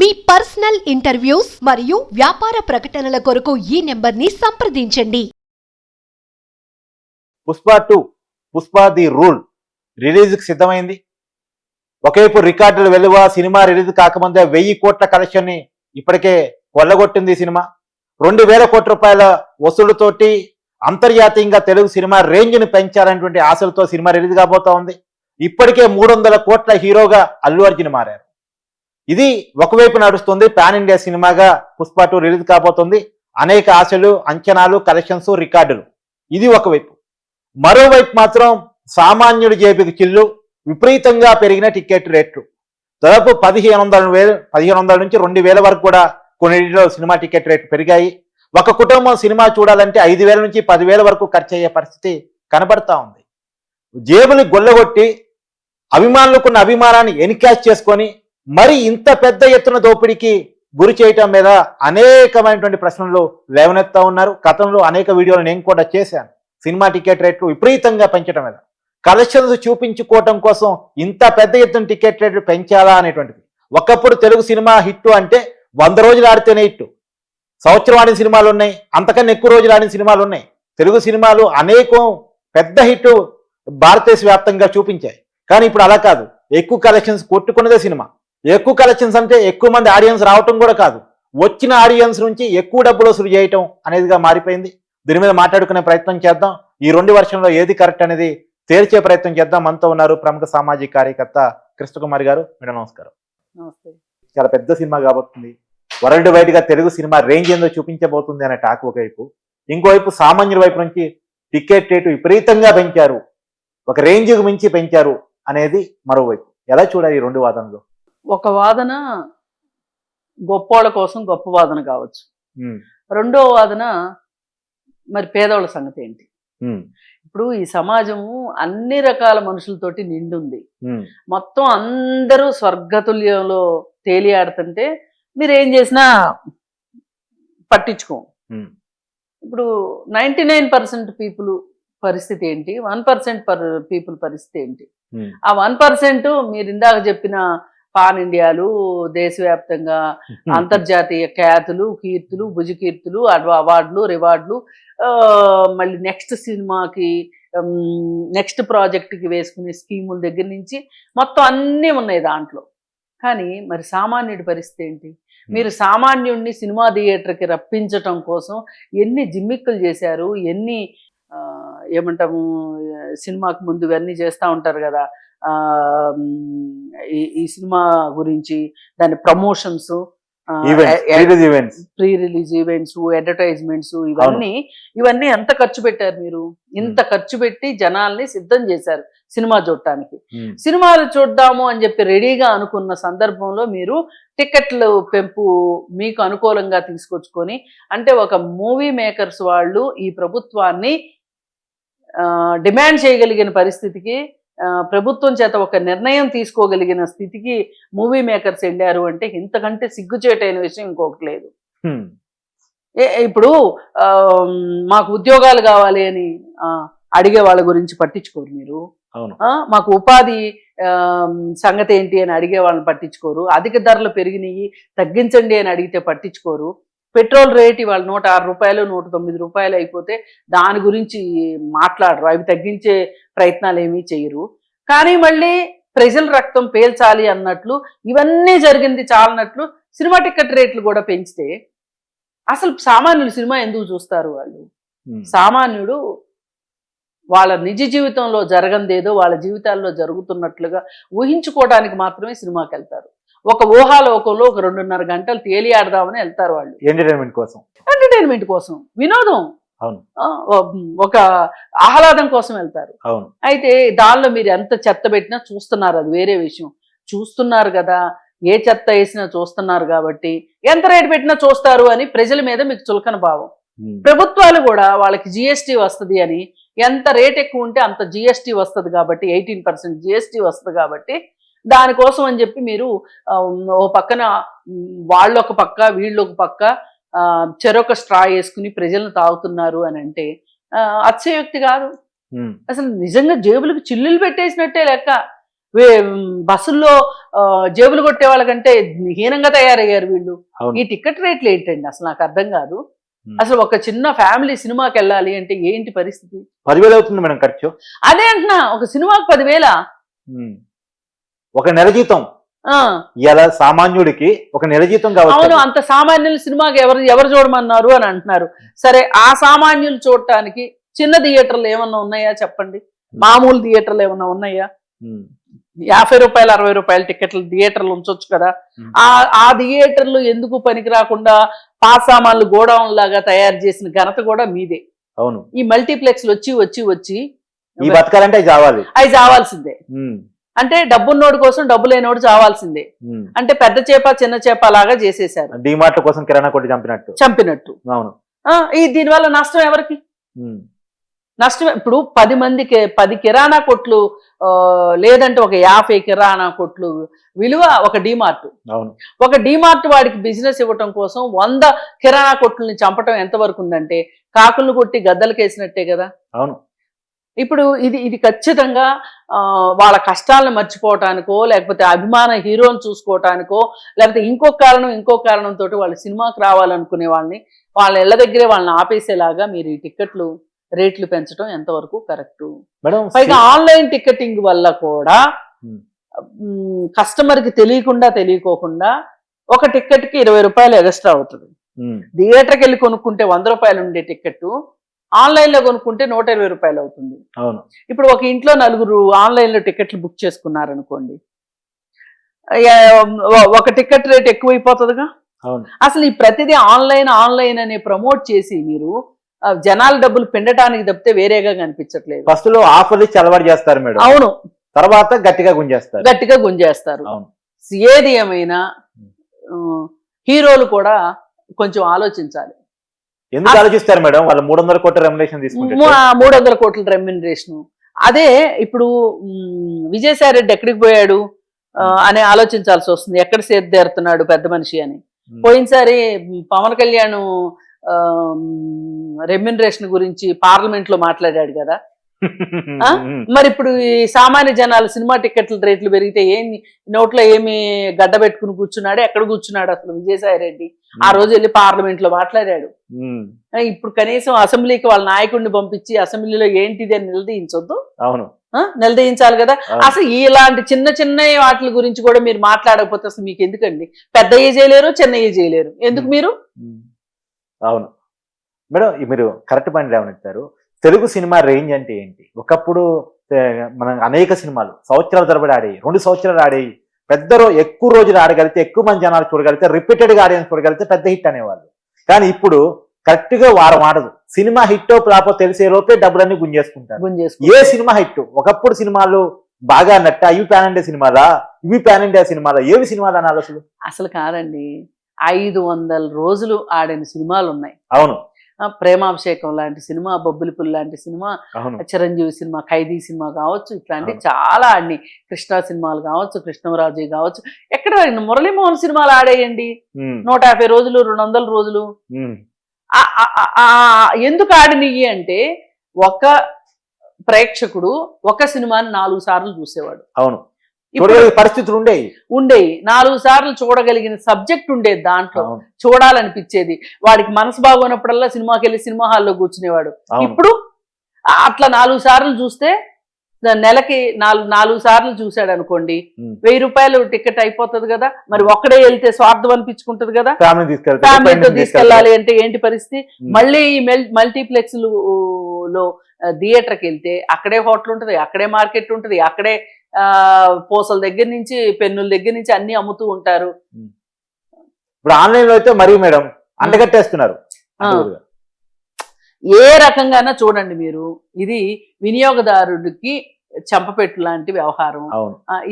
మీ personal interviews మరియు వ్యాపార ప్రకటనల కొరకు ఈ నెంబర్ని సంప్రదించండి. Pushpa two Pushpa the rule. రిలీజ్కి సిద్ధమైంది. ఒకవైపు రికార్డులు వెలువ సినిమా రిలీజ్ కాకముందే వెయ్యి కోట్ల కలెక్షన్ని ఇప్పటికే కొల్లగొట్టింది ఈ సినిమా. రెండు వేల కోట్ల రూపాయల వసూలుతోటి అంతర్జాతీయంగా తెలుగు సినిమా రేంజ్ని పెంచాలనేటువంటి ఆశలతో సినిమా రిలీజ్ కాబోతా ఉంది. ఇప్పటికే మూడు వందల కోట్ల హీరోగా అల్లు అర్జున్ మారారు. ఇది ఒకవైపు నడుస్తుంది పాన్ ఇండియా సినిమాగా పుష్ప టూ రిలీజ్ కాబోతుంది. అనేక ఆశలు అంచనాలు కలెక్షన్స్ రికార్డులు. ఇది ఒకవైపు. మరోవైపు మాత్రం సామాన్యుడి జేబుకి చిల్లు విపరీతంగా పెరిగిన టికెట్ రేట్లు. దాదాపు పదిహేను వందల వేలు పదిహేను వందల నుంచి రెండు వేల వరకు కూడా కొన్నిటిలో సినిమా టికెట్ రేట్లు పెరిగాయి. ఒక కుటుంబం సినిమా చూడాలంటే ఐదు వేల నుంచి పదివేల వరకు ఖర్చు అయ్యే పరిస్థితి కనబడతా ఉంది. జేబుని గొల్లగొట్టి అభిమానులకున్న అభిమానాన్ని ఎన్కాష్ చేసుకొని మరి ఇంత పెద్ద ఎత్తున దోపిడీకి గురి చేయటం మీద అనేకమైనటువంటి ప్రశ్నలు లేవనెత్తా ఉన్నారు. గతంలో అనేక వీడియోలు నేను కూడా చేశాను. సినిమా టికెట్ రేట్లు విపరీతంగా పెంచడం మీద. కలెక్షన్స్ చూపించుకోవటం కోసం ఇంత పెద్ద ఎత్తున టికెట్ రేట్లు పెంచాలా అనేటువంటిది. ఒకప్పుడు తెలుగు సినిమా హిట్ అంటే వంద రోజులు ఆడితేనే హిట్ సంవత్సరం ఆడిన సినిమాలు ఉన్నాయి. అంతకన్నా ఎక్కువ రోజులు ఆడిన సినిమాలు ఉన్నాయి. తెలుగు సినిమాలు అనేకం పెద్ద హిట్ భారతదేశ వ్యాప్తంగా చూపించాయి. కానీ ఇప్పుడు అలా కాదు. ఎక్కువ కలెక్షన్స్ కొట్టుకున్నదే సినిమా. ఎక్కువ కలెక్షన్స్ అంటే ఎక్కువ మంది ఆడియన్స్ రావటం కూడా కాదు. వచ్చిన ఆడియన్స్ నుంచి ఎక్కువ డబ్బులు వసూలు చేయటం అనేదిగా మారిపోయింది. దీని మీద మాట్లాడుకునే ప్రయత్నం చేద్దాం. ఈ రెండు వర్షంలో ఏది కరెక్ట్ అనేది తేల్చే ప్రయత్నం చేద్దాం. మనతో ఉన్నారు ప్రముఖ సామాజిక కార్యకర్త కృష్ణకుమారి గారు. మేడం నమస్కారం. నమస్తే. చాలా పెద్ద సినిమా కాబోతుంది వరల్డ్ వైడ్గా తెలుగు సినిమా రేంజ్ ఏందో చూపించబోతుంది అనే టాక్ ఒకవైపు. ఇంకోవైపు సామాన్యుల వైపు నుంచి టికెట్ రేటు విపరీతంగా పెంచారు. ఒక రేంజ్కి మించి పెంచారు అనేది మరోవైపు. ఎలా చూడాలి ఈ రెండు వాదనలు? ఒక వాదన గొప్పోళ్ళ కోసం గొప్ప వాదన కావచ్చు. రెండో వాదన మరి పేదవాళ్ళ సంగతి ఏంటి? ఇప్పుడు ఈ సమాజము అన్ని రకాల మనుషులతోటి నిండుంది. మొత్తం అందరూ స్వర్గతుల్యంలో తేలియాడుతుంటే మీరు ఏం చేసినా పట్టించుకోం. ఇప్పుడు నైంటీ నైన్ పర్సెంట్ పీపుల్ పరిస్థితి ఏంటి? వన్ పర్సెంట్ పర్ పీపుల్ పరిస్థితి ఏంటి? ఆ వన్ పర్సెంట్ మీరు ఇందాక చెప్పిన పాన్ ఇండియాలు దేశవ్యాప్తంగా అంతర్జాతీయ ఖ్యాతులు కీర్తులు భుజ కీర్తులు అడ్వ- అవార్డులు రివార్డులు మళ్ళీ నెక్స్ట్ సినిమాకి నెక్స్ట్ ప్రాజెక్ట్కి వేసుకునే స్కీముల దగ్గర నుంచి మొత్తం అన్నీ ఉన్నాయి దాంట్లో. కానీ మరి సామాన్యుడి పరిస్థితి ఏంటి? మీరు సామాన్యుడిని సినిమా థియేటర్కి రప్పించటం కోసం ఎన్ని జిమ్మిక్కులు చేశారు? ఎన్ని ఏమంటాము సినిమాకి ముందు ఇవన్నీ చేస్తూ ఉంటారు కదా? ఈ సినిమా గురించి దాని promotions pre release events advertisements ఇవన్నీ ఇవన్నీ ఎంత ఖర్చు పెట్టారు మీరు? ఇంత ఖర్చు పెట్టి జనాల్ని సిద్ధం చేశారు సినిమా చూడటానికి. ఉమ్, సినిమాలు చూద్దాము అని చెప్పి రెడీగా అనుకున్న సందర్భంలో మీరు టికెట్లు పెంపు మీకు అనుకూలంగా తీసుకొచ్చుకొని అంటే ఒక మూవీ మేకర్స్ వాళ్ళు ఈ ప్రభుత్వాన్ని డిమాండ్ చేయగలిగిన పరిస్థితికి ప్రభుత్వం చేత ఒక నిర్ణయం తీసుకోగలిగిన స్థితికి మూవీ మేకర్స్ వెళ్ళారు అంటే ఇంతకంటే సిగ్గుచేటైన విషయం ఇంకొకటి లేదు. ఇప్పుడు ఆ, మాకు ఉద్యోగాలు కావాలి అని ఆ, అడిగే వాళ్ళ గురించి పట్టించుకోరు మీరు. మాకు ఉపాధి ఆ, సంగతి ఏంటి అని అడిగే వాళ్ళని పట్టించుకోరు. అధిక ధరలు పెరిగినాయి తగ్గించండి అని అడిగితే పట్టించుకోరు. పెట్రోల్ రేట్ ఇవాళ నూట ఆరు రూపాయలు నూట తొమ్మిది రూపాయలు అయిపోతే దాని గురించి మాట్లాడరు. అవి తగ్గించే ప్రయత్నాలు ఏమీ చేయరు. కానీ మళ్ళీ ప్రజల రక్తం పేల్చాలి అన్నట్లు ఇవన్నీ జరిగింది చాలన్నట్లు సినిమా టికెట్ రేట్లు కూడా పెంచితే అసలు సామాన్యులు సినిమా ఎందుకు చూస్తారు వాళ్ళు? సామాన్యుడు వాళ్ళ నిజ జీవితంలో జరగందేదో వాళ్ళ జీవితాల్లో జరుగుతున్నట్లుగా ఊహించుకోవడానికి మాత్రమే సినిమాకి వెళ్తారు ఒక ఊహాలోకంలో ఒక రెండున్నర గంటలు తేలియాడదామని వెళ్తారు వాళ్ళు. ఎంటర్టైన్మెంట్ కోసం. ఎంటర్టైన్మెంట్ కోసం. వినోదం. అవును. ఒక ఆహ్లాదం కోసం వెళ్తారు. అవును. అయితే దానిలో మీరు ఎంత చెత్త పెట్టినా చూస్తున్నారు అది వేరే విషయం. చూస్తున్నారు కదా ఏ చెత్త వేసినా చూస్తున్నారు కాబట్టి ఎంత రేటు పెట్టినా చూస్తారు అని ప్రజల మీద మీకు చులకన భావం. ప్రభుత్వాలు కూడా వాళ్ళకి జిఎస్టీ వస్తుంది అని ఎంత రేట్ ఎక్కువ ఉంటే అంత జిఎస్టీ వస్తుంది కాబట్టి ఎయిటీన్ పర్సెంట్ జిఎస్టీ వస్తుంది కాబట్టి దానికోసం అని చెప్పి మీరు ఓ పక్కన ఉమ్, వాళ్ళు ఒక పక్క వీళ్ళు ఒక పక్క ఆ, చెరొక స్ట్రా వేసుకుని ప్రజలను తాగుతున్నారు అని అంటే అతిశయోక్తి కాదు. అసలు నిజంగా జేబులకు చిల్లులు పెట్టేసినట్టే లెక్క. బస్సుల్లో జేబులు కొట్టే వాళ్ళకంటే హీనంగా తయారయ్యారు వీళ్ళు. ఈ టికెట్ రేట్లు ఏంటండి? అసలు నాకు అర్థం కాదు. అసలు ఒక చిన్న ఫ్యామిలీ సినిమాకి వెళ్ళాలి అంటే ఏంటి పరిస్థితి? పదివేలు అవుతుంది మేడం ఖర్చు. అదే అంటున్నా ఒక సినిమాకి పదివేల. ఒక నెల జీతం. ఆ, ఇలా సామాన్యుడికి ఒక నెల జీతం అవును కావచ్చు అంత సామాన్యుల సినిమాకి ఎవరు ఎవరు చూడమన్నారు అని అంటున్నారు. సరే ఆ సామాన్యులు చూడటానికి చిన్న థియేటర్లు ఏమన్నా ఉన్నాయా చెప్పండి? మామూలు థియేటర్లు ఏమన్నా ఉన్నాయా. యాభై రూపాయలు అరవై రూపాయల టికెట్లు థియేటర్లు ఉంచొచ్చు కదా. ఆ ఆ థియేటర్లు ఎందుకు పనికి రాకుండా పాస్ సామాన్లు గోడౌన్ లాగా తయారు చేసిన ఘనత కూడా మీదే. అవును. ఈ మల్టీప్లెక్స్లు వచ్చి వచ్చి వచ్చి ఈ బతకాలంటే అవి చావాలి అవి చావాల్సిందే. అంటే డబ్బున్నోడు కోసం డబ్బు లేనోడు చావాల్సిందే. అంటే పెద్ద చేప చిన్న చేప లాగా చేసేశారు. డీమార్ట్ల కోసం కిరాణా కొట్టి చంపినట్టు. చంపినట్టు. అవును. ఆ, ఈ దీనివల్ల నష్టం ఎవరికి. నష్టం ఇప్పుడు పది మందికి పది కిరాణా కొట్లు లేదంటే ఒక యాభై కిరాణా కొట్లు విలువ ఒక డిమార్ట్. అవును. ఒక డిమార్ట్ వాడికి బిజినెస్ ఇవ్వటం కోసం వంద కిరాణా కొట్లని చంపటం ఎంతవరకు ఉందంటే కాకులను కొట్టి గద్దలకేసినట్టే కదా. అవును. ఇప్పుడు ఇది ఇది ఖచ్చితంగా వాళ్ళ కష్టాలను మర్చిపోవటానికో లేకపోతే అభిమాన హీరోని చూసుకోవటానికో లేకపోతే ఇంకొక కారణం ఇంకో కారణంతో వాళ్ళు సినిమాకి రావాలనుకునే వాళ్ళని వాళ్ళ ఇళ్ళ దగ్గరే వాళ్ళని ఆపేసేలాగా మీరు ఈ టికెట్లు రేట్లు పెంచడం ఎంతవరకు కరెక్ట్ మేడం పైగా ఆన్లైన్ టికెటింగ్ వల్ల కూడా Hmm. కస్టమర్కి తెలియకుండా తెలియకోకుండా ఒక టికెట్కి ఇరవై రూపాయలు ఎక్స్ట్రా అవుతుంది. థియేటర్కి వెళ్ళి కొనుక్కుంటే వంద రూపాయలు ఉండే టికెట్ ఆన్లైన్లో కొనుక్కుంటే నూట ఇరవై రూపాయలు అవుతుంది. అవును. ఇప్పుడు ఒక ఇంట్లో నలుగురు ఆన్లైన్లో టికెట్లు బుక్ చేసుకున్నారనుకోండి ఒక టికెట్ రేట్ ఎక్కువైపోతుందిగా? అసలు ఈ ప్రతిదీ ఆన్లైన్ ఆన్లైన్ అని ప్రమోట్ చేసి మీరు జనాల డబ్బులు పిండటానికి తప్పితే వేరేగా కనిపించట్లేదు. ఫస్ట్లో ఆఫర్లు ఇచ్చి అలవాటు చేస్తారు మేడం. అవును. తర్వాత గట్టిగా గుంజేస్తారు. గట్టిగా గుంజేస్తారు. ఏది ఏమైనా హీరోలు కూడా కొంచెం ఆలోచించాలి. ఎందుకు ఆలోచిస్తారు మేడం? వాళ్ళు మూడు వందల కోట్ల రెమ్యులేషన్ తీసుకుంటే మూ- మూడు వందల కోట్ల రెమ్యునరేషన్ అదే ఇప్పుడు విజయసాయి రెడ్డి ఎక్కడికి పోయాడు? అని ఆలోచించాల్సి వస్తుంది. ఎక్కడ సేద్దేరుతున్నాడు పెద్ద మనిషి అని. పోయినసారి పవన్ కళ్యాణ్ రెమ్యునరేషన్ గురించి పార్లమెంట్లో మాట్లాడాడు కదా? మరి ఇప్పుడు ఈ సామాన్య జనాలు సినిమా టికెట్ల రేట్లు పెరిగితే ఏం నోట్లో ఏమి గడ్డ పెట్టుకుని కూర్చున్నాడు? ఎక్కడ కూర్చున్నాడు అసలు విజయసాయి రెడ్డి? ఆ రోజు వెళ్ళి పార్లమెంట్లో మాట్లాడాడు ఇప్పుడు కనీసం అసెంబ్లీకి వాళ్ళ నాయకుడిని పంపించి అసెంబ్లీలో ఏంటిది అని నిలదీయించొద్దు. అవును. నిలదీయించాలి కదా. అసలు ఇలాంటి చిన్న చిన్న వాటి గురించి కూడా మీరు మాట్లాడకపోతే అసలు మీకు ఎందుకండి? పెద్ద ఏ చేయలేరు చిన్న ఏ చేయలేరు ఎందుకు మీరు. అవును. మేడం మీరు కరెక్ట్ పాయింట్ లేవనెత్తారు తెలుగు సినిమా రేంజ్ అంటే ఏంటి? ఒకప్పుడు మనం అనేక సినిమాలు సంవత్సరాల తరబడి ఆడేవి రెండు సంవత్సరాలు ఆడేవి పెద్ద రో ఎక్కువ రోజులు ఆడగలిగితే ఎక్కువ మంది జనాలు చూడగలిగితే రిపీటెడ్గా ఆడియన్స్ చూడగలిగితే పెద్ద హిట్ అనేవాళ్ళు. కానీ ఇప్పుడు కరెక్ట్గా వారం ఆడదు. సినిమా హిట్ ఫ్లాపో తెలిసే లోపే డబ్బులన్నీ గుంజేసుకుంటారు. గుంజేసుకో ఏ సినిమా హిట్? ఒకప్పుడు సినిమాలు బాగా నట్ట ఇవి పాన్ ఇండియా సినిమాలా? ఇవి పాన్ ఇండియా సినిమాలా? ఏవి సినిమాలు అనాలి అసలు? అసలు కాదండి. ఐదు వందల రోజులు ఆడిన సినిమాలు ఉన్నాయి అవును. ప్రేమాభిషేకం లాంటి సినిమా బొబ్బిలిపుల్ లాంటి సినిమా చిరంజీవి సినిమా ఖైదీ సినిమా కావచ్చు ఇట్లాంటి అవును. చాలా ఆడినాయి కృష్ణ సినిమాలు కావచ్చు కృష్ణరాజు కావచ్చు. ఎక్కడ మురళీమోహన్ సినిమాలు ఆడేయండి. నూట యాభై రోజులు రెండు వందల రోజులు. ఎందుకు ఆడినయ్యి అంటే ఒక ప్రేక్షకుడు ఒక సినిమాని నాలుగు సార్లు చూసేవాడు. అవును. పరిస్థితులు ఉండేవి. ఉండేవి. నాలుగు సార్లు చూడగలిగిన సబ్జెక్ట్ ఉండేది దాంట్లో. చూడాలనిపించేది. వాడికి మనసు బాగోనప్పుడల్లా సినిమాకి వెళ్ళి సినిమా హాల్లో కూర్చునేవాడు. ఇప్పుడు అట్లా నాలుగు సార్లు చూస్తే నెలకి నాలుగు నాలుగు సార్లు చూశాడు అనుకోండి. వెయ్యి రూపాయలు టికెట్ అయిపోతుంది కదా. మరి ఒక్కడే వెళ్తే స్వార్థం అనిపించుకుంటది కదా. ఫ్యామిలీతో తీసుకెళ్ళాలి అంటే ఏంటి పరిస్థితి. మళ్ళీ ఈ మల్టీప్లెక్స్లో థియేటర్కి వెళ్తే అక్కడే హోటల్ ఉంటుంది అక్కడే మార్కెట్ ఉంటుంది అక్కడే పూసల దగ్గర నుంచి పెన్నుల దగ్గర నుంచి అన్ని అమ్ముతూ ఉంటారు. ఇప్పుడు ఆన్లైన్లో అయితే మరీ మేడం అండగట్టేస్తున్నారు. ఏ రకంగానా చూడండి మీరు. ఇది వినియోగదారుడికి చంపపెట్టు లాంటి వ్యవహారం.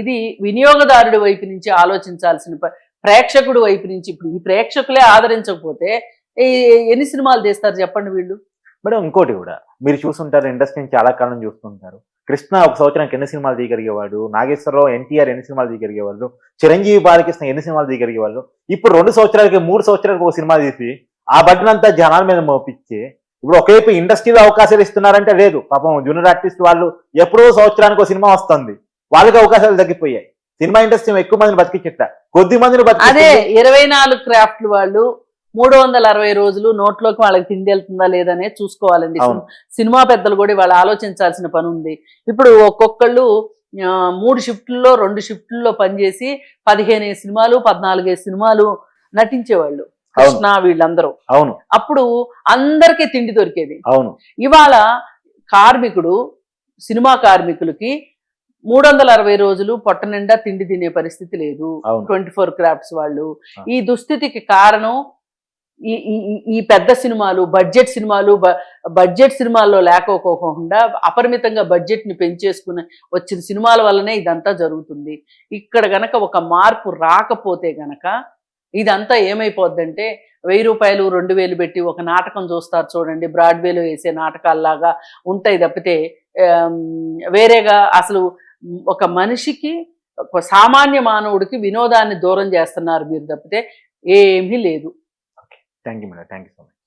ఇది వినియోగదారుడి వైపు నుంచి ఆలోచించాల్సిన ప్రేక్షకుడి వైపు నుంచి ఇప్పుడు ఈ ప్రేక్షకులే ఆదరించకపోతే ఈ ఎన్ని సినిమాలు తీస్తారు చెప్పండి వీళ్ళు? మేడం ఇంకోటి కూడా. మీరు చూస్తుంటారు ఇండస్ట్రీని చాలా కాలం చూస్తుంటారు. కృష్ణ ఒక సంవత్సరానికి ఎన్ని సినిమాలు తీయగలిగేవాడు నాగేశ్వరరావు ఎన్టీఆర్ ఎన్ని సినిమాలు తీయగలిగేవాళ్ళు చిరంజీవి బాలకృష్ణ ఎన్ని సినిమాలు తీయగలిగేవాళ్ళు ఇప్పుడు రెండు సంవత్సరాలకి మూడు సంవత్సరాలకు ఒక సినిమా తీసి ఆ బట్టనంతా జనాల మీద మోపించి ఇప్పుడు ఒకవైపు ఇండస్ట్రీలో అవకాశాలు ఇస్తున్నారంటే లేదు. పాపం జూనియర్ ఆర్టిస్ట్ వాళ్ళు ఎప్పుడో సంవత్సరానికి ఒక సినిమా వస్తుంది. వాళ్ళకి అవకాశాలు తగ్గిపోయాయి. సినిమా ఇండస్ట్రీ ఎక్కువ మందిని బతికించట కొద్ది మందిని అదే బతికి ఇరవై నాలుగు క్రాఫ్ట్లు వాళ్ళు మూడు వందల అరవై రోజులు నోట్లోకి వాళ్ళకి తిండి వెళ్తుందా లేదనే చూసుకోవాలండి. సినిమా పెద్దలు కూడా వాళ్ళు ఆలోచించాల్సిన పని ఉంది ఇప్పుడు ఒక్కొక్కళ్ళు మూడు షిఫ్ట్లలో రెండు షిఫ్ట్లలో పనిచేసి పదిహేను సినిమాలు పద్నాలుగు సినిమాలు నటించేవాళ్ళు. కృష్ణ వీళ్ళందరూ. అవును. అప్పుడు అందరికీ తిండి దొరికేది. అవును. ఇవాళ కార్మికుడు సినిమా కార్మికులకి మూడు వందల అరవై రోజులు పొట్ట నిండా తిండి తినే పరిస్థితి లేదు. ట్వంటీ ఫోర్ క్రాఫ్ట్స్ వాళ్ళు. ఈ దుస్థితికి కారణం ఈ ఈ- ఈ- పెద్ద సినిమాలు బడ్జెట్ సినిమాలు బ- బడ్జెట్ సినిమాల్లో లేకపోకుండా అపరిమితంగా బడ్జెట్ని పెంచేసుకుని వచ్చిన సినిమాల వల్లనే ఇదంతా జరుగుతుంది. ఇక్కడ గనక ఒక మార్పు రాకపోతే గనక ఇదంతా ఏమైపోద్దంటే వెయ్యి రూపాయలు రెండు వేలు పెట్టి ఒక నాటకం చూస్తారు చూడండి బ్రాడ్వేలో వేసే నాటకాల్లాగా ఉంటాయి తప్పితే వేరేగా అసలు ఒక మనిషికి ఒక సామాన్య మానవుడికి వినోదాన్ని దూరం చేస్తున్నారు మీరు తప్పితే ఏమీ లేదు. Thank you madam thank you so much